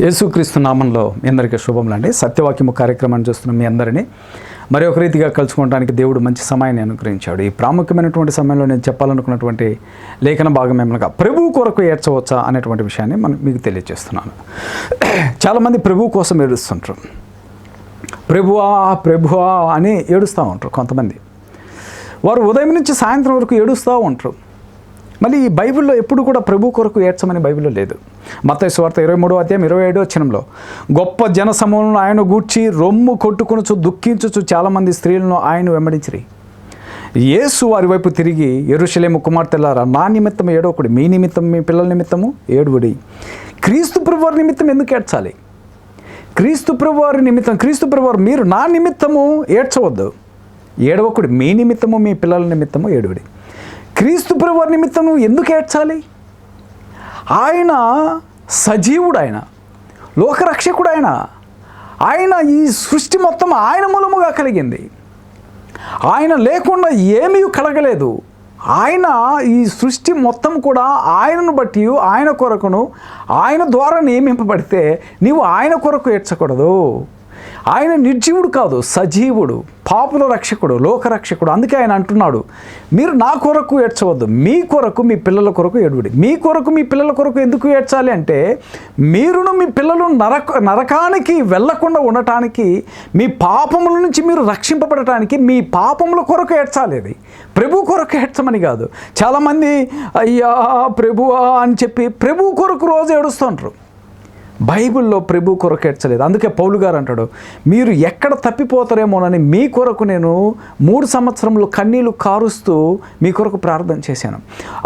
యేసుక్రీస్తు నామంలో మీ అందరికీ శుభములండి సత్యవాక్యము కార్యక్రమాన్ని చూస్తున్న మీ అందరినీ మరి ఒక రీతిగా కలుసుకోవడానికి దేవుడు మంచి సమయాన్ని అనుగ్రహించాడు. ఈ ప్రాముఖ్యమైనటువంటి సమయంలో నేను చెప్పాలనుకున్నటువంటి లేఖన భాగం ఏమనగా ప్రభు కొరకు ఏడ్చవచ్చా? అనేటువంటి విషయాన్ని మనం మీకు తెలియజేస్తున్నాను. చాలామంది ప్రభు కోసం ఏడుస్తుంటారు. ప్రభువా ప్రభువా అని ఏడుస్తూ ఉంటారు కొంతమంది. వారు ఉదయం నుంచి సాయంత్రం వరకు ఏడుస్తూ ఉంటారు. మళ్ళీ ఈ బైబిల్లో ఎప్పుడు కూడా ప్రభు కొరకు ఏడ్చమని బైబిల్లో లేదు. మత స్వార్థ ఇరవై మూడో అధ్యాయం ఇరవై ఏడో వచనంలో గొప్ప జనసమూహంలో ఆయన గూర్చి రొమ్ము కొట్టుకొనుచు దుఃఖించుచు చాలామంది స్త్రీలను ఆయన వెంబడించిరి. యేసు వారి వైపు తిరిగి ఎరుషలేము కుమార్తెలారా నా నిమిత్తం ఏడవకుడి మీ నిమిత్తం మీ పిల్లల నిమిత్తము ఏడువుడి క్రీస్తు ప్రభువారి నిమిత్తం ఎందుకు ఏడ్చాలి? క్రీస్తు ప్రభువారి నిమిత్తం క్రీస్తు ప్రభువారు మీరు నా నిమిత్తము ఏడ్చవద్దు. ఏడవకుడి మీ నిమిత్తము మీ పిల్లల నిమిత్తము ఏడువుడి క్రీస్తు ప్రభు నిమిత్తం నువ్వు ఎందుకు ఏడ్చాలి? ఆయన సజీవుడు ఆయన లోకరక్షకుడు ఆయన ఆయన ఈ సృష్టి మొత్తం ఆయన మూలముగా కలిగింది. ఆయన లేకుండా ఏమీ కలగలేదు. ఆయన ఈ సృష్టి మొత్తం కూడా ఆయనను బట్టి ఆయన కొరకును ఆయన ద్వారా నియమింపబడితే నీవు ఆయన కొరకు ఏడ్చకూడదు. ఆయన నిర్జీవుడు కాదు సజీవుడు. పాపుల రక్షకుడు లోకరక్షకుడు అందుకే ఆయన అంటున్నాడు మీరు నా కొరకు ఏడ్చవద్దు మీ కొరకు మీ పిల్లల కొరకు ఏడువుడి. మీ కొరకు మీ పిల్లల కొరకు ఎందుకు ఏడ్చాలి అంటే మీరును మీ పిల్లలు నరక నరకానికి వెళ్ళకుండా ఉండటానికి మీ పాపముల నుంచి మీరు రక్షింపబడటానికి మీ పాపముల కొరకు ఏడ్చాలి అది. ప్రభు కొరకు ఏడ్చమని కాదు. చాలామంది అయ్యా ప్రభువా అని చెప్పి ప్రభు కొరకు రోజు ఏడుస్తుంటారు బైబిల్లో ప్రభు కొరకు ఎడ్చలేదు అందుకే పౌలు గారు అంటాడు మీరు ఎక్కడ తప్పిపోతారేమోనని మీ కొరకు నేను మూడు సంవత్సరంలో కన్నీళ్ళు కారుస్తూ మీ కొరకు ప్రార్థన చేశాను.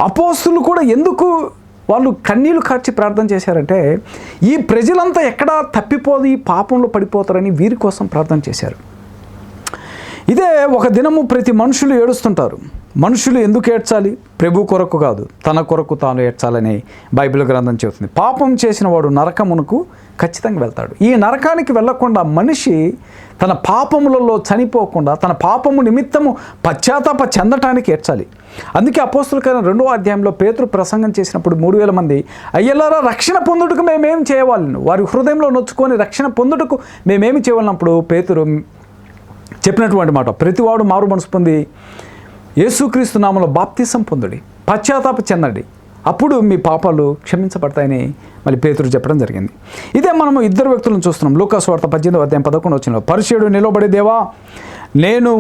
అపోస్తులు కూడా ఎందుకు వాళ్ళు కన్నీళ్ళు కార్చి ప్రార్థన చేశారంటే ఈ ప్రజలంతా ఎక్కడా తప్పిపోయి పాపంలో పడిపోతారని వీరి కోసం ప్రార్థన చేశారు. ఇదే ఒక దినము ప్రతి మనుషులు ఏడుస్తుంటారు. మనుషులు ఎందుకు ఏడ్చాలి? ప్రభు కొరకు కాదు. తన కొరకు తాను ఏడ్చాలని బైబిల్ గ్రంథం చెబుతుంది. పాపం చేసిన వాడు నరకమునకు ఖచ్చితంగా వెళ్తాడు. ఈ నరకానికి వెళ్ళకుండా మనిషి తన పాపములలో చనిపోకుండా తన పాపము నిమిత్తము పశ్చాత్తాప చెందటానికి ఏడ్చాలి. అందుకే అపోస్తులకైన రెండో అధ్యాయంలో పేతురు ప్రసంగం చేసినప్పుడు మూడు వేల మంది అయ్యలారా రక్షణ పొందుటకు మేమేం చేయవాలను? వారి హృదయంలో నొచ్చుకొని రక్షణ పొందుటకు మేమేమి చేయవాలన్నప్పుడు పేతురు చెప్పినటువంటి మాట ప్రతివాడు మారు మనసు పొంది యేసుక్రీస్తు నామంలో బాప్తిసం పొందుడి పశ్చాత్తాప చెందండి. అప్పుడు మీ పాపాలు క్షమించబడతాయని మళ్ళీ పేతురు చెప్పడం జరిగింది. ఇదే మనము ఇద్దరు వ్యక్తులను చూస్తున్నాం. లూకాస్ వార్త పద్దెనిమిది అధ్యాయం పదకొండు వచ్చిన పరిచయుడు నిలబడి దేవా నేను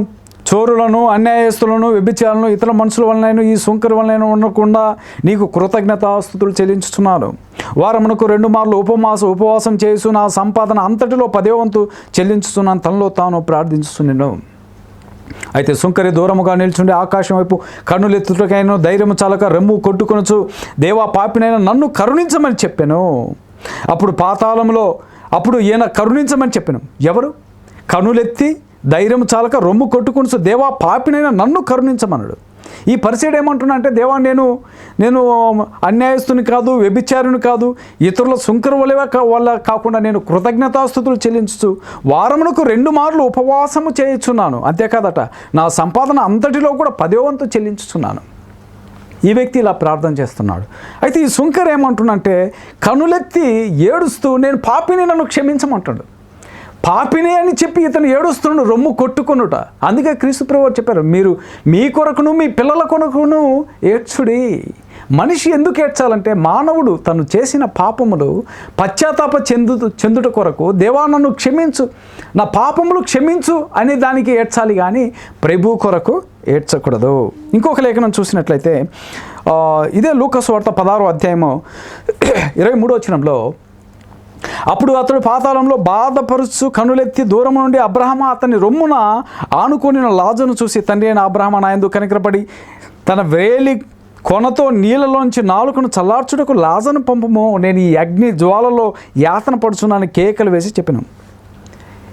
చోరులను అన్యాయస్తులను వ్యభిచారులను ఇతర మనుషుల వలనైనా ఈ సుంకరి వలన ఉండకుండా నీకు కృతజ్ఞతాస్తుతులు చెల్లించుతున్నాను వారమునకు రెండు మార్లు ఉపమాస ఉపవాసం చేసు నా సంపాదన అంతటిలో పదేవంతు చెల్లించుతున్నాను తనలో తాను ప్రార్థించుతున్నాను అయితే సుంకరి దూరముగా నిల్చుండి ఆకాశం వైపు కన్నులెత్తుటకైనా ధైర్యము చాలక రెమ్ము కొట్టుకొనొచ్చు దేవా పాపినైనా నన్ను కరుణించమని చెప్పాను. అప్పుడు పాతాళంలో అప్పుడు ఈయన కరుణించమని చెప్పాను. ఎవరు? కనులెత్తి ధైర్యం చాలక రొమ్ము కొట్టుకుని దేవా పాపినైనా నన్ను కరుణించమన్నాడు ఈ పరిచయం ఏమంటున్నా అంటే దేవా నేను నేను అన్యాయస్తుని కాదు వ్యభిచారుని కాదు ఇతరుల సుంకర వలె వల్ల కాకుండా నేను కృతజ్ఞతాస్థుతులు చెల్లించు వారమునకు రెండు మార్లు ఉపవాసము చేయించున్నాను. అంతేకాదట నా సంపాదన అంతటిలో కూడా పదేవంతు చెల్లించుచున్నాను. ఈ వ్యక్తి ఇలా ప్రార్థన చేస్తున్నాడు. అయితే ఈ సుంకర్ ఏమంటున్నంటే కనులెత్తి ఏడుస్తూ నేను పాపిని నన్ను క్షమించమంటాడు. పాపినే అని చెప్పి ఇతను ఏడుస్తున్నాడు రొమ్ము కొట్టుకునుట. అందుకే క్రీస్తు చెప్పారు మీరు మీ కొరకును మీ పిల్లల కొరకును ఏడ్చుడి. మనిషి ఎందుకు ఏడ్చాలంటే మానవుడు తను చేసిన పాపములు పశ్చాత్తాప చెందు చెందుట కొరకు దేవా నన్ను క్షమించు. నా పాపములు క్షమించు అని దానికి ఏడ్చాలి కానీ ప్రభు కొరకు ఏడ్చకూడదు. ఇంకొక లేఖనం చూసినట్లయితే ఇదే లూకస్ వార్త పదహారో అధ్యాయము ఇరవై మూడో వచనంలో అప్పుడు అతడు పాతాళంలో బాధపరుచు కనులెత్తి దూరం నుండి అబ్రహమ అతని రొమ్మున ఆనుకొని లాజను చూసి తండ్రి అయిన అబ్రహమ నాయందు కనికరపడి తన వేలి కొనతో నీళ్ళలోంచి నాలుకను చల్లార్చుటకు లాజను పంపము. నేను ఈ అగ్ని జ్వాలలో యాతన పడుచున్నాను కేకలు వేసి చెప్పిన.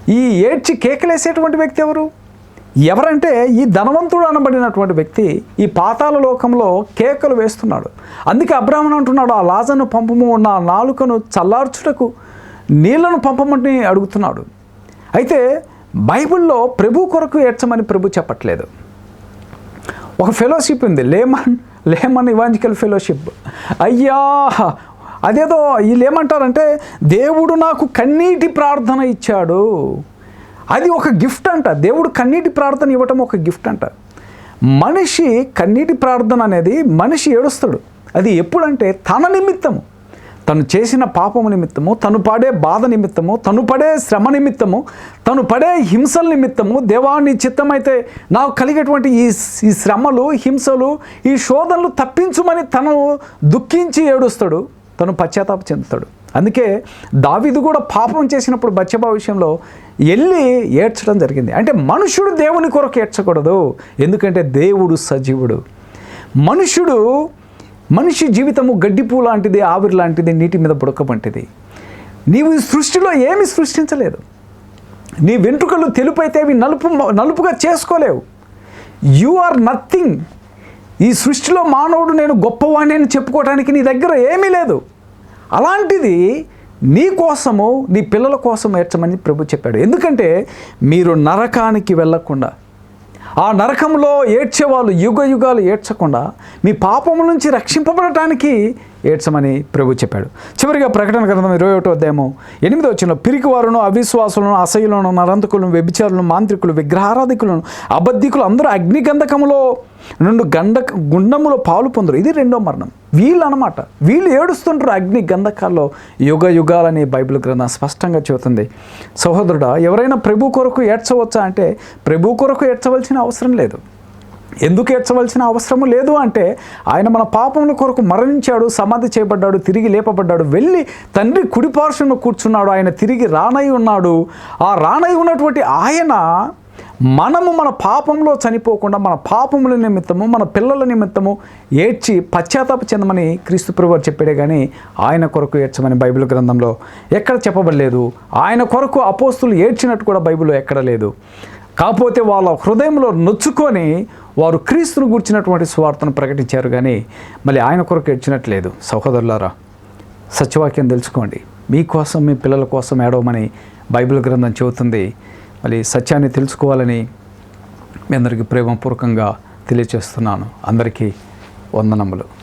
ఈ ఏడ్చి కేకలేసేటువంటి వ్యక్తి ఎవరు? ఎవరంటే ఈ ధనవంతుడు అనబడినటువంటి వ్యక్తి ఈ పాతాల లోకంలో కేకలు వేస్తున్నాడు. అందుకే అబ్రాహ్మణ్ అంటున్నాడు ఆ లాజను పంపము నా నాలుకను చల్లార్చుటకు నీళ్ళను పంపమని అడుగుతున్నాడు. అయితే బైబిల్లో ప్రభు కొరకు ఏడ్చమని ప్రభు చెప్పట్లేదు. ఒక ఫెలోషిప్ ఉంది. Layman layman evangelical fellowship. అయ్యా! అదేదో వీళ్ళు ఏమంటారంటే దేవుడు నాకు కన్నీటి ప్రార్థన ఇచ్చాడు. అది ఒక గిఫ్ట్ అంట. దేవుడు కన్నీటి ప్రార్థన ఇవ్వటం ఒక గిఫ్ట్ అంట. మనిషి కన్నీటి ప్రార్థన అనేది మనిషి ఏడుస్తాడు. అది ఎప్పుడంటే తన నిమిత్తము. తను చేసిన పాపము నిమిత్తము తను పడే బాధ నిమిత్తము తను పడే శ్రమ నిమిత్తము తను పడే హింసల నిమిత్తము దేవాన్ని చిత్తమైతే నాకు కలిగేటువంటి ఈ ఈ శ్రమలు హింసలు ఈ శోధనలు తప్పించుమని తను దుఃఖించి ఏడుస్తాడు తను పశ్చాత్తాప చెందుతాడు. అందుకే దావిదు కూడా పాపం చేసినప్పుడు బచ్చబా విషయంలో వెళ్ళి ఏడ్చడం జరిగింది. అంటే మనుషుడు దేవుని కొరకు ఏడ్చకూడదు ఎందుకంటే దేవుడు సజీవుడు. మనుషుడు మనిషి జీవితము గడ్డిపూ లాంటిది ఆవిరి లాంటిది నీటి మీద బుడకబంటిది నీవు ఈ సృష్టిలో ఏమి సృష్టించలేదు. నీ వెంట్రుకలు తెలుపైతే అవి నలుపు నలుపుగా చేసుకోలేవు. యు ఆర్ నథింగ్ ఈ సృష్టిలో మానవుడు నేను గొప్పవాణి అని చెప్పుకోవడానికి నీ దగ్గర ఏమీ లేదు. అలాంటిది నీ కోసము నీ పిల్లల కోసం ఏడ్చమని ప్రభు చెప్పాడు. ఎందుకంటే మీరు నరకానికి వెళ్ళకుండా ఆ నరకంలో ఏడ్చేవాళ్ళు యుగ యుగాలు ఏడ్చకుండా మీ పాపం నుంచి రక్షింపబడటానికి ఏడ్చమని ప్రభు చెప్పాడు. చివరిగా ప్రకటన గ్రంథం ఇరవై ఒకటో అధ్యాయము ఎనిమిది వచ్చిన పిరికివారును అవిశ్వాసులను అసహ్యులను నరంతకులను వ్యభిచారులను మాంత్రికులు విగ్రహారాధికులను అబద్ధికులు అందరూ అగ్నిగంధకములో నుండి గండ గుండములో పాలు పొందరు. ఇది రెండో మరణం. వీళ్ళు అనమాట వీళ్ళు ఏడుస్తుంటారు అగ్ని గంధకాల్లో. యుగ యుగాలని బైబిల్ గ్రంథం స్పష్టంగా చెబుతుంది. సహోదరుడా ఎవరైనా ప్రభు కొరకు ఏడ్చవచ్చా అంటే ప్రభు కొరకు ఏడ్చవలసిన అవసరం లేదు. ఎందుకు ఏడ్చవలసిన అవసరము లేదు అంటే ఆయన మన పాపముల కొరకు మరణించాడు సమాధి చేయబడ్డాడు తిరిగి లేపబడ్డాడు వెళ్ళి తండ్రి కుడిపార్శ్వను కూర్చున్నాడు ఆయన తిరిగి రానై ఉన్నాడు. ఆ రానై ఉన్నటువంటి ఆయన మనము మన పాపంలో చనిపోకుండా మన పాపముల నిమిత్తము మన పిల్లల నిమిత్తము ఏడ్చి పశ్చాత్తాప చెందమని క్రీస్తు ప్రభువారు చెప్పాడే కానీ ఆయన కొరకు ఏడ్చమని బైబిల్ గ్రంథంలో ఎక్కడ చెప్పబడలేదు. ఆయన కొరకు అపోస్తులు ఏడ్చినట్టు కూడా బైబిల్లో ఎక్కడ లేదు. కాకపోతే వాళ్ళ హృదయంలో నొచ్చుకొని వారు క్రీస్తును గుర్చినటువంటి స్వార్థను ప్రకటించారు కానీ మళ్ళీ ఆయన కొరకు ఏడ్చినట్లేదు సహోదరులారా సత్యవాక్యం తెలుసుకోండి. మీకోసం మీ పిల్లల కోసం ఏడవమని బైబిల్ గ్రంథం చెబుతుంది. మళ్ళీ సత్యాన్ని తెలుసుకోవాలని మీ అందరికీ ప్రేమపూర్వకంగా తెలియచేస్తున్నాను. అందరికీ వందనములు.